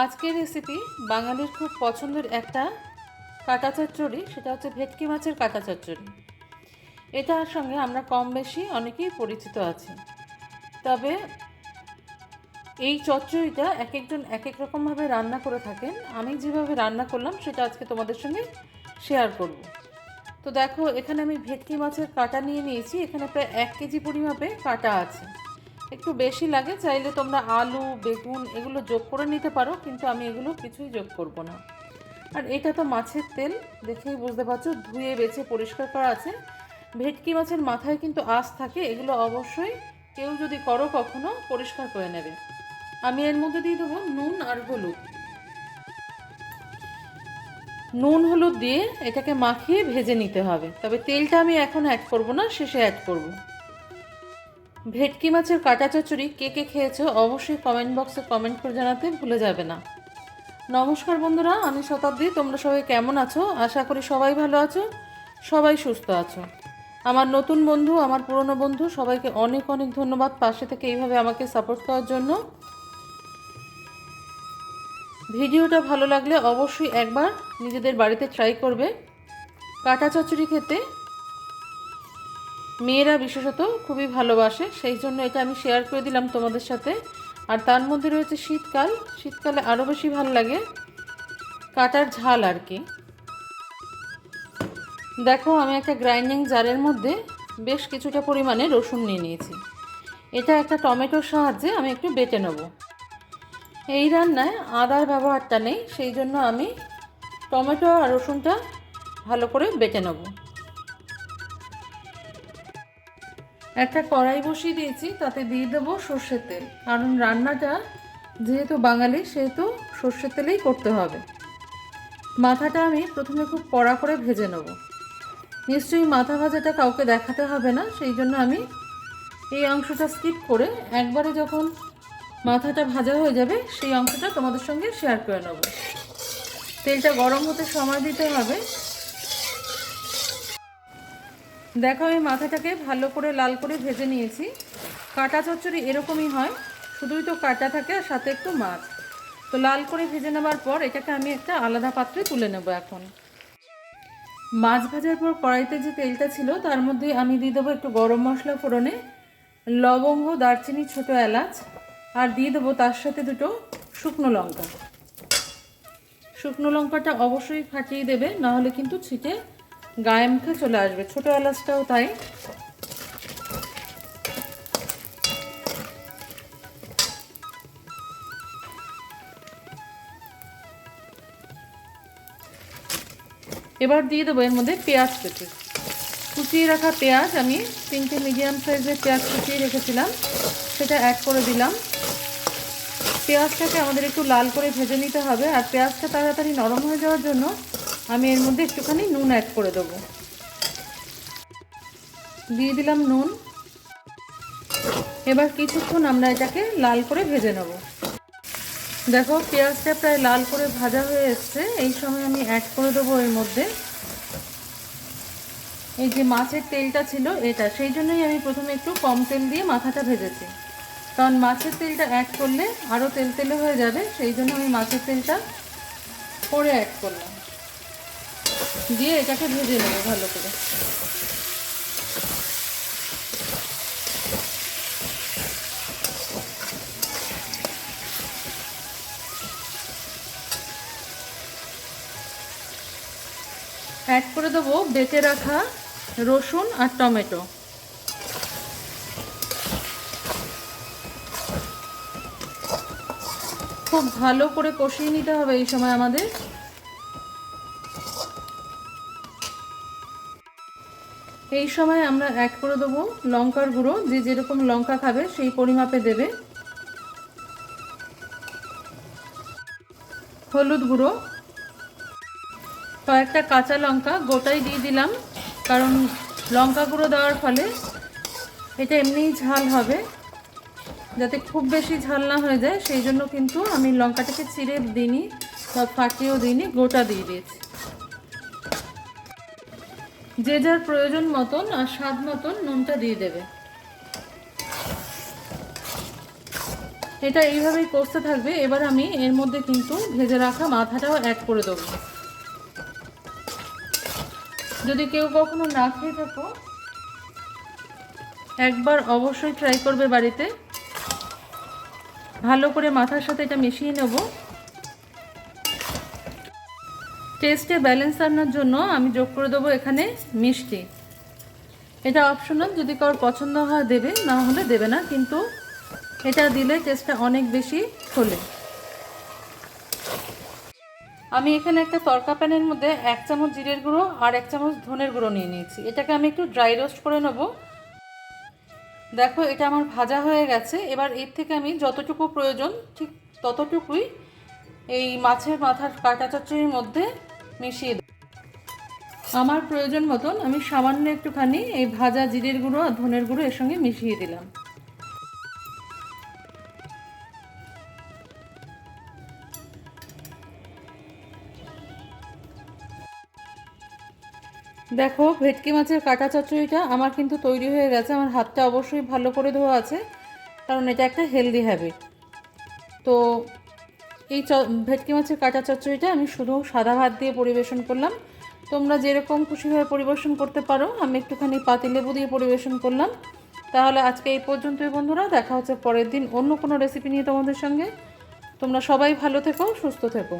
আজকের রেসিপি বাঙালির খুব পছন্দের একটা কাটা চচ্চড়ি, সেটা হচ্ছে ভেটকি মাছের কাটা চচ্চড়ি। এটার সঙ্গে আমরা কম বেশি অনেকেই পরিচিত আছি। তবে এই চচ্চড়িটা এক একজন এক এক রকমভাবে রান্না করে থাকেন। আমি যেভাবে রান্না করলাম, সেটা আজকে তোমাদের সঙ্গে শেয়ার করব। তো দেখো, এখানে আমি ভেটকি মাছের কাটা নিয়ে নিয়েছি। এখানে প্রায় এক কেজি পরিমাপে কাটা আছে। একটু বেশি লাগে, চাইলে তোমরা আলু, বেগুন এগুলো যোগ করে নিতে পারো, কিন্তু আমি এগুলো কিছুই যোগ করব না। আর এটা তো মাছের তেল, দেখেই বুঝতে পারছ, ধুয়ে বেছে পরিষ্কার করা আছে। ভেটকি মাছের মাথায় কিন্তু আঁশ থাকে, এগুলো অবশ্যই কেউ যদি করো কখনো, পরিষ্কার করে নেবে। আমি এর মধ্যে দিয়ে দেবো নুন আর হলুদ। নুন, হলুদ দিয়ে এটাকে মাখিয়ে ভেজে নিতে হবে। তবে তেলটা আমি এখন অ্যাড করব না, শেষে অ্যাড করব। ভেটকি মাছের কাটা চচ্চড়ি কে কে খেয়েছো অবশ্যই কমেন্ট বক্সে কমেন্ট করে জানাতে ভুলে যাবে না। নমস্কার বন্ধুরা, আমি শতাব্দী, তোমরা সবাই কেমন আছো? আশা করি সবাই ভালো আছো, সবাই সুস্থ আছো। আমার নতুন বন্ধু, আমার পুরনো বন্ধু, সবাইকে অনেক অনেক ধন্যবাদ পাশে থেকে এইভাবে আমাকে সাপোর্ট করার জন্য। ভিডিওটা ভালো লাগলে অবশ্যই একবার নিজেদের বাড়িতে ট্রাই করবে। কাটা চচ্চড়ি খেতে মেয়েরা বিশেষত খুবই ভালোবাসে, সেই জন্য এটা আমি শেয়ার করে দিলাম তোমাদের সাথে। আর তার মধ্যে রয়েছে শীতকাল, শীতকালে আরও বেশি ভালো লাগে কাটার ঝাল আর কি। দেখো, আমি একটা গ্রাইন্ডিং জারের মধ্যে বেশ কিছুটা পরিমাণে রসুন নিয়ে নিয়েছি। এটা একটা টমেটোর সাহায্যে আমি একটু বেটে নেব। এই রান্নায় আদার ব্যবহারটা নেই, সেই জন্য আমি টমেটো আর রসুনটা ভালো করে বেটে নেব। একটা কড়াই বসিয়ে দিয়েছি, তাতে দিয়ে দেবো সর্ষের তেল। কারণ রান্নাটা যেহেতু বাঙালি, সেহেতু সর্ষের তেলেই করতে হবে। মাথাটা আমি প্রথমে খুব কড়া করে ভেজে নেব। নিশ্চয়ই মাথা ভাজাটা কাউকে দেখাতে হবে না, সেই জন্য আমি এই অংশটা স্কিপ করে একবারে যখন মাথাটা ভাজা হয়ে যাবে, সেই অংশটা তোমাদের সঙ্গে শেয়ার করে নেব। তেলটা গরম হতে সময় দিতে হবে। দেখো, আমি মাথাটাকে ভালো করে লাল করে ভেজে নিয়েছি। কাটা চচ্চড়ি এরকমই হয়, শুধুই তো কাটা থাকে আর সাথে একটু মাছ। তো লাল করে ভেজে নেবার পর এটাকে আমি একটা আলাদা পাত্রে তুলে নেব এখন। মাছ ভাজার পর কড়াইতে যে তেলটা ছিল, তার মধ্যে আমি দিয়ে দেবো একটু গরম মশলা ফোড়নে, লবঙ্গ, দারচিনি, ছোট এলাচ, আর দিয়ে দেবো তার সাথে দুটো শুকনো লঙ্কা। শুকনো লঙ্কাটা অবশ্যই ফাটিয়ে দেবে নাহলে কিন্তু ছিটে গায়ে মুখে চলে আসবে। ছোট এলাচটাও তাই। এবার দিয়ে দেবো এর মধ্যে পেঁয়াজ কেটে কুচিয়ে রাখা পেঁয়াজ, আমি তিনটে মিডিয়াম সাইজের পেঁয়াজ কুচিয়ে রেখেছিলাম। সেটা অ্যাড করে দিলাম। পেঁয়াজটাকে আমাদের একটু লাল করে ভেজে নিতে হবে। আর পেঁয়াজটা তাড়াতাড়ি নরম হয়ে যাওয়ার জন্য আমি এর মধ্যে একটুখানি নুন অ্যাড করে দেবো। দিয়ে দিলাম নুন। এবার কিছুক্ষণ আমরা এটাকে লাল করে ভেজে নেব। দেখো, পেঁয়াজটা প্রায় লাল করে ভাজা হয়ে এসছে। এই সময় আমি অ্যাড করে দেবো এর মধ্যে। এই যে মাছের তেলটা ছিল এটা, সেই জন্যই আমি প্রথমে একটু কম তেল দিয়ে মাথাটা ভেজেছি। কারণ মাছের তেলটা অ্যাড করলে আরও তেল তেলে হয়ে যাবে, সেই জন্য আমি মাছের তেলটা পরে অ্যাড করলাম। দিয়ে এটাকে ভেজে নেব ভালো করে। অ্যাড করে দেবো বেটে রাখা রসুন আর টমেটো। খুব ভালো করে কষিয়ে নিতে হবে এই সময় আমাদের। এই সময় আমরা অ্যাড করে দেবো লঙ্কার গুঁড়ো। যে যেরকম লঙ্কা খাবে, সেই পরিমাপে দেবে। হলুদ গুঁড়ো। কয়েকটা কাঁচা লঙ্কা গোটাই দিয়ে দিলাম, কারণ লঙ্কা গুঁড়ো দেওয়ার ফলে এটা এমনিই ঝাল হবে। যাতে খুব বেশি ঝাল না হয়ে যায়, সেই জন্য কিন্তু আমি লঙ্কাটাকে চিড়ে দিইনি বা ফাটিয়েও দিইনি, গোটা দিয়ে দিয়েছি। যে যার প্রয়োজন মতন আর স্বাদ মতন নুনটা দিয়ে দেবে। এটা এইভাবেই করতে থাকবে, এবার আমি এর মধ্যে কিন্তু ভেজে রাখা মাথাটাও অ্যাড করে দেবো। যদি কেউ কখনো না খেয়ে থাকো, একবার অবশ্যই ট্রাই করবে বাড়িতে। ভালো করে মাথার সাথে এটা মিশিয়ে নেব। টেস্টে ব্যালেন্স আনার জন্য আমি যোগ করে দেবো এখানে মিষ্টি। এটা অপশনাল যদি কারোর পছন্দ হয় দেবে, না হলে দেবে না, কিন্তু এটা দিলে টেস্টটা অনেক বেশি খোলে আমি এখানে একটা তরকা প্যানের মধ্যে এক চামচ জিরের গুঁড়ো আর এক চামচ ধনের গুঁড়ো নিয়ে নিয়েছি। এটাকে আমি একটু ড্রাই রোস্ট করে নেব। দেখো, এটা আমার ভাজা হয়ে গেছে। এবার এর থেকে আমি যতটুকু প্রয়োজন, ঠিক ততটুকুই এই মাছের মাথার কাটা চচ্চড়ির মধ্যে মিশিয়ে আমার প্রয়োজন মতন আমি সামান্য একটুখানি এই ভাজা জিরের গুঁড়ো আর ধনের গুঁড়ো এর সঙ্গে মিশিয়ে দিলাম। দেখো, ভেটকি মাছের কাটা চচ্চড়িটা আমার কিন্তু তৈরি হয়ে গেছে। আমার হাতটা অবশ্যই ভালো করে ধোয়া আছে, কারণ এটা একটা হেলদি হ্যাবিট তো এই ভেটকি মাছের কাঁচা চচ্চড়িটা আমি শুধু সাদা ভাত দিয়ে পরিবেশন করলাম। তোমরা যেরকম খুশিভাবে পরিবেশন করতে পারো, আমি একটুখানি পাতিলেবু দিয়ে পরিবেশন করলাম। তাহলে আজকে এই পর্যন্তই বন্ধুরা, দেখা হচ্ছে পরের দিন অন্য কোনো রেসিপি নিয়ে তোমাদের সঙ্গে। তোমরা সবাই ভালো থেকো, সুস্থ থেকো।